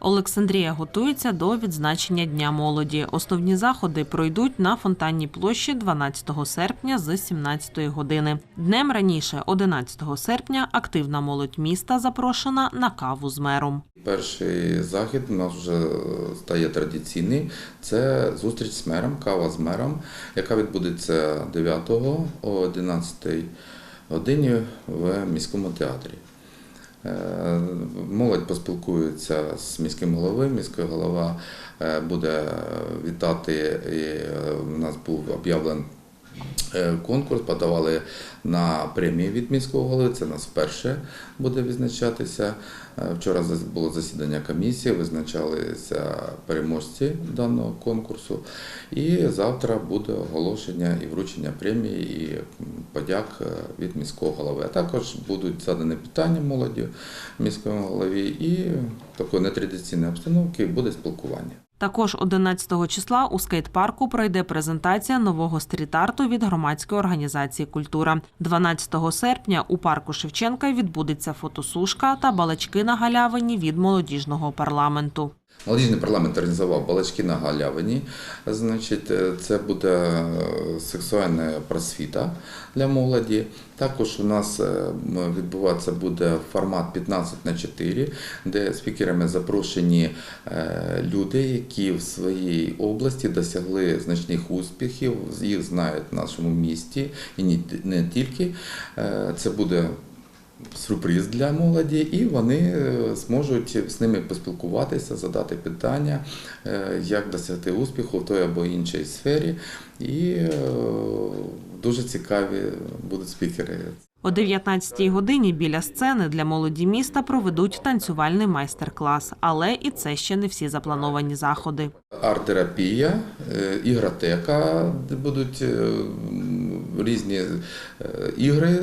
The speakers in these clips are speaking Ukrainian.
Олександрія готується до відзначення Дня молоді. Основні заходи пройдуть на фонтанній площі 12 серпня з 17 години. Днем раніше, 11 серпня, активна молодь міста запрошена на каву з мером. Перший захід у нас вже стає традиційний. Це зустріч з мером, кава з мером, яка відбудеться 9 о 11 годині в міському театрі. Е, Молодь поспілкується з міським головою. Міський голова е, буде вітати. І е, у нас був об'явлений конкурс, подавали на премії від міського голови. Це нас вперше буде відзначатися. Е, Вчора було засідання комісії, визначалися переможці даного конкурсу. І завтра буде оголошення і вручення премії і подяк е, від міського голови. А також будуть задані питання молоді міському голові і такої нетрадиційної обстановки буде спілкування. Також 11 числа у скейт-парку пройде презентація нового стріт-арту від громадської організації Культура. 12 серпня у парку Шевченка відбудеться фотосушка та балачки на галявині від молодіжного парламенту. Молодіжний парламент організував балачки на галявині. Значить, е, це буде е, сексуальна просвіта для молоді. Також у нас е, відбуватися буде формат 15 на 4, де спікерами запрошені люди, які в своїй області досягли значних успіхів. Їх знають в нашому місті і не тільки. Це буде сюрприз для молоді, і вони е, зможуть з ними поспілкуватися, задати питання, е, як досягти успіху в той або іншій сфері. І е, дуже цікаві будуть спікери. О 19 годині біля сцени для молоді міста проведуть танцювальний майстер-клас. Але і це ще не всі заплановані заходи. Арт-терапія, ігротека, де будуть різні е, ігри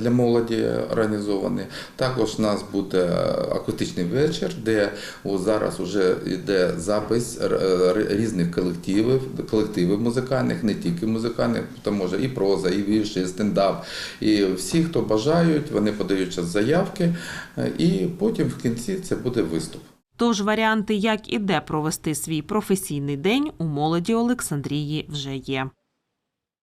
для молоді організовані. Також у нас буде акустичний вечір, де зараз вже йде запис р- різних колективів, колективів музикальних, не тільки музикальних, там може і проза, і вірші, і стендап. І всі, хто бажають, вони подають час заявки, е, і потім в кінці це буде виступ. Тож варіанти, як і де провести свій професійний день, у молоді Олександрії вже є.